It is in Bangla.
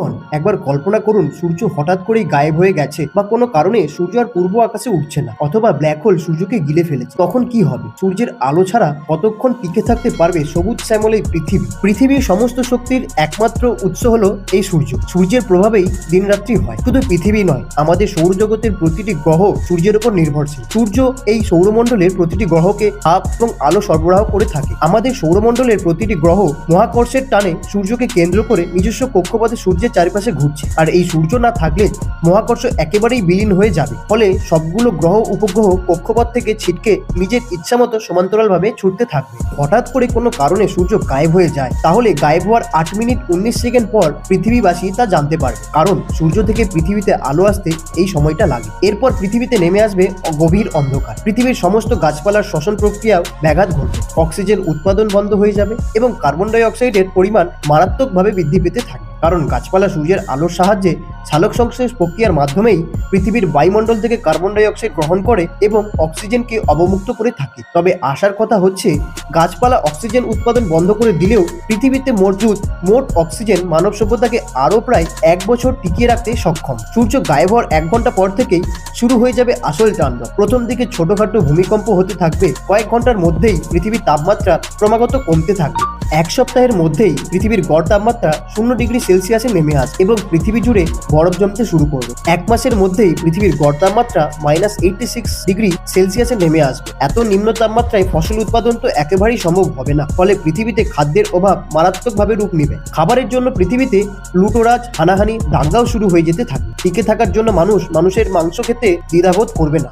বন্ধুগণ একবার কল্পনা করুন, সূর্য হঠাৎ করেই গায়েব হয়ে গেছে বা কোনো কারণে সূর্য আর পূর্ব আকাশে উঠছে না অথবা ব্ল্যাক হোল সূর্যকে গিলে ফেলেছে। তখন কি হবে? সূর্যের আলো ছাড়া কতক্ষণ টিকে থাকতে পারবে সবুজ শ্যামল এই পৃথিবী? পৃথিবীর সমস্ত শক্তির একমাত্র উৎস হলো এই সূর্য। সূর্যের প্রভাবেই দিনরাত্রি হয়। শুধু পৃথিবী নয়, আমাদের সৌরজগতের প্রতিটি গ্রহ সূর্যের উপর নির্ভরশীল। সূর্য এই সৌরমণ্ডলের প্রতিটি গ্রহকে তাপ এবং আলো সরবরাহ করে থাকে। আমাদের সৌরমণ্ডলের প্রতিটি গ্রহ মহাকর্ষের টানে সূর্যকে কেন্দ্র করে নিজস্ব কক্ষপথে সূর্যের চারিপাশে ঘুরছে। আর এই সূর্য না থাকলে মহাকর্ষ একেবারেই বিলীন হয়ে যাবে। ফলে সবগুলো গ্রহ উপগ্রহ কক্ষপথ থেকে ছিটকে নিজের ইচ্ছামতো সমান্তরালভাবে ছুটতে থাকবে। হঠাৎ করে কোনো কারণে সূর্য গায়েব হয়ে যায়, তাহলে গায়েব হওয়ার আট মিনিট উনিশ সেকেন্ড পর পৃথিবীবাসী তা জানতে পারবে। কারণ সূর্য থেকে পৃথিবীতে আলো আসতে এই সময়টা লাগে। এরপর পৃথিবীতে নেমে আসবে গভীর অন্ধকার। পৃথিবীর সমস্ত গাছপালার শ্বসন প্রক্রিয়াও ব্যাঘাত ঘটবে। অক্সিজেন উৎপাদন বন্ধ হয়ে যাবে এবং কার্বন ডাই অক্সাইডের পরিমাণ মারাত্মকভাবে বৃদ্ধি পেতে থাকবে। কারণ গাছপালা সূর্যের আলোর সাহায্যে সালোক সংশ্লেষ প্রক্রিয়ার মাধ্যমেই পৃথিবীর বায়ুমণ্ডল থেকে কার্বন ডাই অক্সাইড গ্রহণ করে এবং অক্সিজেনকে অবমুক্ত করে থাকে। তবে আসার কথা হচ্ছে, গাছপালা অক্সিজেন উৎপাদন বন্ধ করে দিলেও পৃথিবীতে মজুদ মোট অক্সিজেন মানব সভ্যতাকে আরও প্রায় এক বছর টিকিয়ে রাখতে সক্ষম। সূর্য গায়েব হওয়ার এক ঘণ্টা পর থেকেই শুরু হয়ে যাবে আসল তাণ্ডব প্রথম দিকে ছোটখাটো ভূমিকম্প হতে থাকবে, কয়েক ঘণ্টার মধ্যেই পৃথিবীর তাপমাত্রা ক্রমাগত কমতে থাকবে। এক সপ্তাহের মধ্যেই পৃথিবীর গড় তাপমাত্রা শূন্য ডিগ্রি সেলসিয়াসে নেমে আসে এবং পৃথিবী জুড়ে বরফ জমতে শুরু করবে। এক মাসের মধ্যেই পৃথিবীর গড় তাপমাত্রা মাইনাস এইটটি সিক্স ডিগ্রি সেলসিয়াসে নেমে আসবে। এত নিম্ন তাপমাত্রায় ফসল উৎপাদন তো একেবারেই সম্ভব হবে না, ফলে পৃথিবীতে খাদ্যের অভাব মারাত্মকভাবে রূপ নেবে। খাবারের জন্য পৃথিবীতে লুটোরাজ, হানাহানি, দাঙ্গাও শুরু হয়ে যেতে থাকে টিকে থাকার জন্য মানুষ মানুষের মাংস খেতে দ্বিধাবোধ করবে না।